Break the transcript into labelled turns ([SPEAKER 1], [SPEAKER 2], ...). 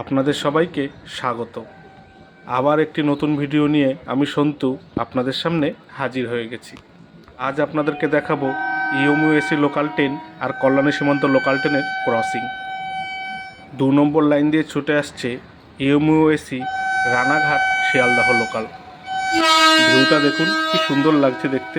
[SPEAKER 1] আপনাদের সবাইকে স্বাগত। আবার একটি নতুন ভিডিও নিয়ে আমি সন্তু আপনাদের সামনে হাজির হয়ে গেছি। আজ আপনাদেরকে দেখাবো ইউএমইউএসি লোকাল ট্রেন আর কল্যাণী সীমান্ত লোকাল ট্রেনের ক্রসিং। দু নম্বর লাইন দিয়ে ছুটে আসছে ইউএমইউএসি রানাঘাট শিয়ালদাহ লোকাল। ভিউটা দেখুন, কি সুন্দর লাগছে দেখতে।